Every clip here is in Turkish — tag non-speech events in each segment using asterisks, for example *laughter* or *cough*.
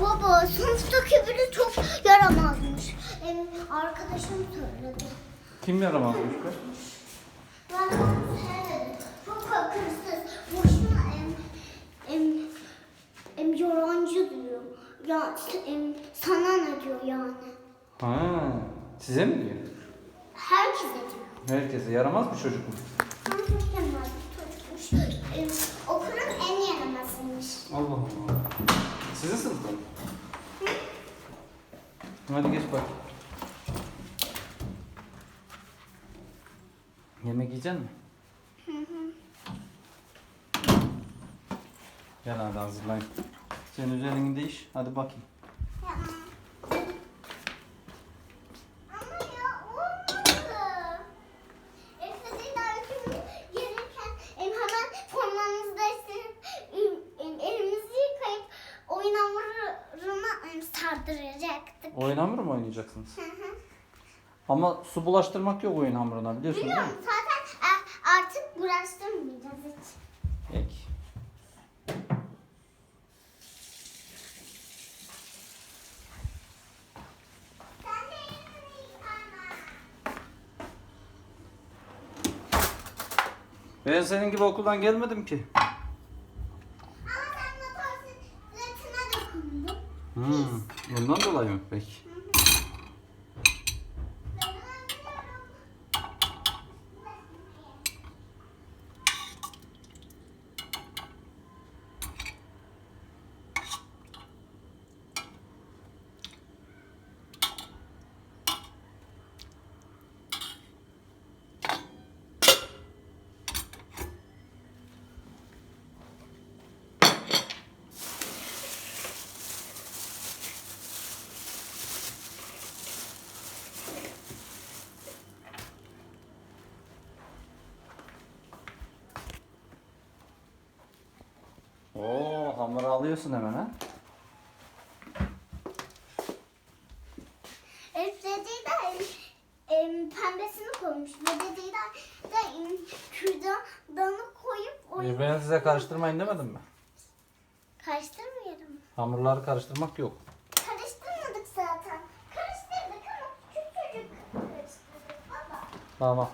Baba sınıftaki biri çok yaramazmış. Em, arkadaşım söyledi. Kim yaramazmış be? Ben söyledi. Çok akılsız. Boşuna em, em, em, yalancı diyor. Ya em, sana ne diyor yani? Ha, size mi diyor? Herkese diyor. Herkese yaramaz mı çocuk mu? Yaramaz Hadi geç bak. Yemek yiyecek misin? Gel hadi hazırlayın. Senin üzerini değiş. Hadi bakayım. Ama ya olmadı. Efe'de dersim gelirken em, hemen formamızı değiştirip em, em, elimizi yıkayıp oyun hamuruna em, sardıracaktık. Oyun hamuru mu oynayacaksınız? Hı hı. Ama su bulaştırmak yok oyun hamuruna biliyorsun değil mi? Biliyorum zaten e, artık bulaştırmayacağız hiç. Peki. Sen de elini yıkama. Ben senin gibi okuldan gelmedim ki. Ama sen motosikletine dokundun. Hmm, bundan dolayı mı peki? Ben anlıyorum. Hamuru alıyorsun hemen ha. Elif dediği de em, pembesini koymuş. Ve dediği de, de em, kürdanı koyup oyun Ben size karıştırmayın demedim mi? karıştırmayalım. Hamurları karıştırmak yok. Karıştırmadık zaten. Karıştırdık ama küçücük karıştırdık baba. Tamam.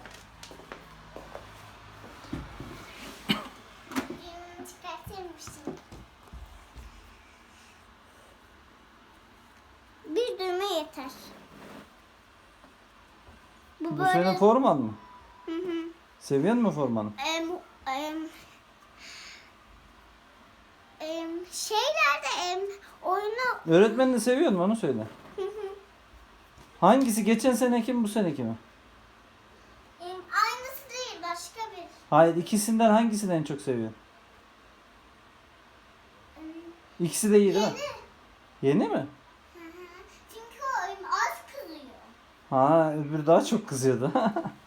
Em, Çıkartırmışsın. Bir düğme yeter. Bu, Bu böyle... senin forman mı? Hı hı. Seviyor musun formanı? Em, em, em, şeylerde em, oyunu Öğretmenini seviyor musun onu söyle. Hı hı. Hangisi geçen seneki mi bu seneki mi? em, aynısı değil başka bir. Hayır ikisinden hangisini en çok seviyorsun? İkisi de iyi değil mi? Yeni mi? Hı hı. Çünkü o em, az kızıyor. Ha öbürü daha çok kızıyordu. *laughs*